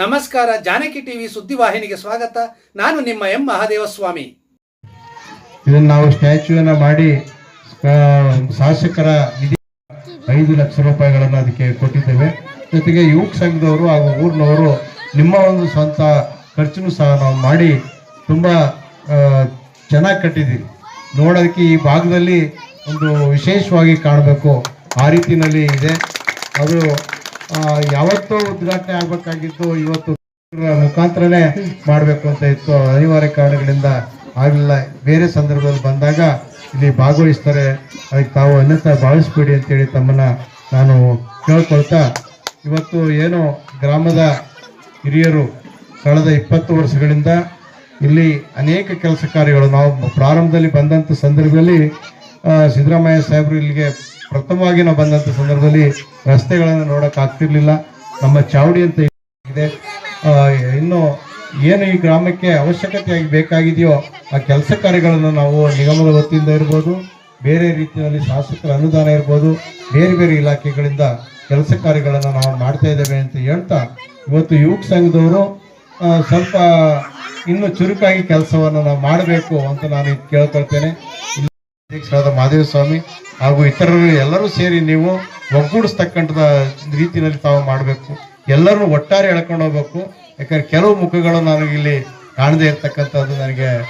ನಮಸ್ಕಾರ, ಜಾನಕಿ ಟಿವಿ ಸುದ್ದಿವಾಹಿನಿಗೆ ಸ್ವಾಗತ. ನಾನು ನಿಮ್ಮ ಎಂ. ಮಹಾದೇವಸ್ವಾಮಿ. ಇದನ್ನು ನಾವು ಸ್ಟ್ಯಾಚ್ಯೂನ ಮಾಡಿ ಶಾಸಕರ ನಿಧಿ ಐದು ಲಕ್ಷ ರೂಪಾಯಿಗಳನ್ನು ಅದಕ್ಕೆ ಕೊಟ್ಟಿದ್ದೇವೆ. ಜೊತೆಗೆ ಯುವಕ ಸಂಘದವರು ಹಾಗೂ ಊರಿನವರು ನಿಮ್ಮ ಒಂದು ಸ್ವಂತ ಖರ್ಚನ್ನು ಸಹ ನಾವು ಮಾಡಿ ತುಂಬ ಚೆನ್ನಾಗಿ ಕಟ್ಟಿದ್ದೀವಿ ನೋಡೋದಕ್ಕೆ ಈ ಭಾಗದಲ್ಲಿ ಒಂದು ವಿಶೇಷವಾಗಿ ಕಾಣಬೇಕು. ಆ ರೀತಿಯಲ್ಲಿ ಇದೆ. ಅದು ಯಾವತ್ತೋ ಉದ್ಘಾಟನೆ ಆಗ್ಬೇಕಾಗಿತ್ತು, ಇವತ್ತು ಮುಖಾಂತರನೇ ಮಾಡಬೇಕು ಅಂತ ಇತ್ತು. ಅನಿವಾರ್ಯ ಕಾರಣಗಳಿಂದ ಆಗಲಿಲ್ಲ. ಬೇರೆ ಸಂದರ್ಭದಲ್ಲಿ ಬಂದಾಗ ಇಲ್ಲಿ ಭಾಗವಹಿಸ್ತಾರೆ. ಅದಕ್ಕೆ ತಾವು ಅನ್ಯತ ಭಾವಿಸ್ಬೇಡಿ ಅಂತೇಳಿ ತಮ್ಮನ್ನ ನಾನು ಕೇಳ್ಕೊಳ್ತಾ, ಇವತ್ತು ಏನು ಗ್ರಾಮದ ಹಿರಿಯರು ಕಳೆದ ಇಪ್ಪತ್ತು ವರ್ಷಗಳಿಂದ ಇಲ್ಲಿ ಅನೇಕ ಕೆಲಸ ಕಾರ್ಯಗಳು. ನಾವು ಪ್ರಾರಂಭದಲ್ಲಿ ಬಂದಂಥ ಸಂದರ್ಭದಲ್ಲಿ ಸಿದ್ದರಾಮಯ್ಯ ಸಾಹೇಬರು ಇಲ್ಲಿಗೆ ಪ್ರಥಮವಾಗಿ ನಾವು ಬಂದಂಥ ಸಂದರ್ಭದಲ್ಲಿ ರಸ್ತೆಗಳನ್ನು ನೋಡಕ್ ಆಗ್ತಿರ್ಲಿಲ್ಲ. ನಮ್ಮ ಚಾವಡಿ ಅಂತ ಇದೆ. ಇನ್ನು ಏನು ಈ ಗ್ರಾಮಕ್ಕೆ ಅವಶ್ಯಕತೆಯಾಗಿ ಬೇಕಾಗಿದೆಯೋ ಆ ಕೆಲಸ ಕಾರ್ಯಗಳನ್ನು ನಾವು ನಿಗಮದ ವತಿಯಿಂದ ಇರ್ಬೋದು, ಬೇರೆ ರೀತಿಯಲ್ಲಿ ಶಾಸಕರ ಅನುದಾನ ಇರ್ಬೋದು, ಬೇರೆ ಬೇರೆ ಇಲಾಖೆಗಳಿಂದ ಕೆಲಸ ಕಾರ್ಯಗಳನ್ನು ನಾವು ಮಾಡ್ತಾ ಇದ್ದೇವೆ ಅಂತ ಹೇಳ್ತಾ ಇವತ್ತು ಯುವಕ ಸಂಘದವರು ಸ್ವಲ್ಪ ಇನ್ನು ಚುರುಕಾಗಿ ಕೆಲಸವನ್ನು ನಾವು ಮಾಡಬೇಕು ಅಂತ ನಾನು ಕೇಳ್ಕೊಳ್ತೇನೆ. ಅಧ್ಯಕ್ಷರಾದ ಮಹಾದೇವ ಸ್ವಾಮಿ ಹಾಗೂ ಇತರರು ಎಲ್ಲರೂ ಸೇರಿ ನೀವು ಒಗ್ಗೂಡಿಸ್ತಕ್ಕಂಥ ರೀತಿಯಲ್ಲಿ ತಾವು ಮಾಡಬೇಕು. ಎಲ್ಲರೂ ಒಟ್ಟಾರೆ ಎಳ್ಕೊಂಡು ಹೋಗ್ಬೇಕು. ಯಾಕಂದ್ರೆ ಕೆಲವು ಮುಖಗಳು ನನಗೆ ಇಲ್ಲಿ ಕಾಣದೇ ಇರ್ತಕ್ಕಂಥದ್ದು ನನಗೆ